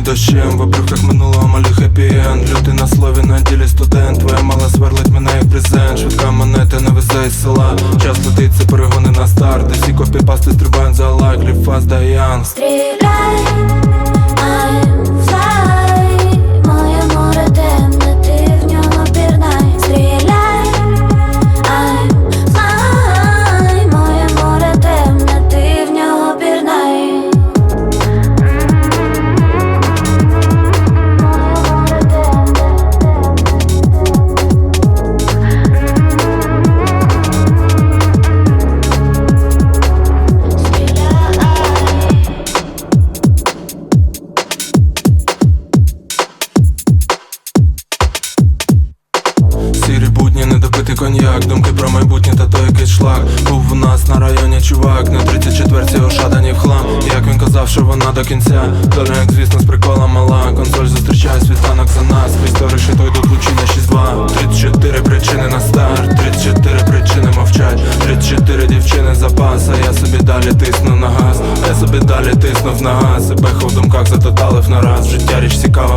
дощем В обрухах минулого малю хеппі-енд Люди на слові на ділі студент Твоя мала сверлить мене як презент. Швидка монета не везе із села. Час летить, це перегони на старт. Десі копі пасти стрибають за лайк. Ліфас Даян Стріляй, коньяк Думки про майбутнє та то якийсь шлак. Був у нас на районі чувак На 34-ці ошадані в хлам. Як він казав, що вона до кінця. Доля, як звісно, з прикола мала. Консоль зустрічає світанок за нас. Історії то йдуть лучі на 6-2 34 причини на старт. 34 причини мовчать. 34 дівчини запас А я собі далі тисну на газ. Я собі далі тиснув на газ. Себе в думках затоталив на раз Життя річ цікава,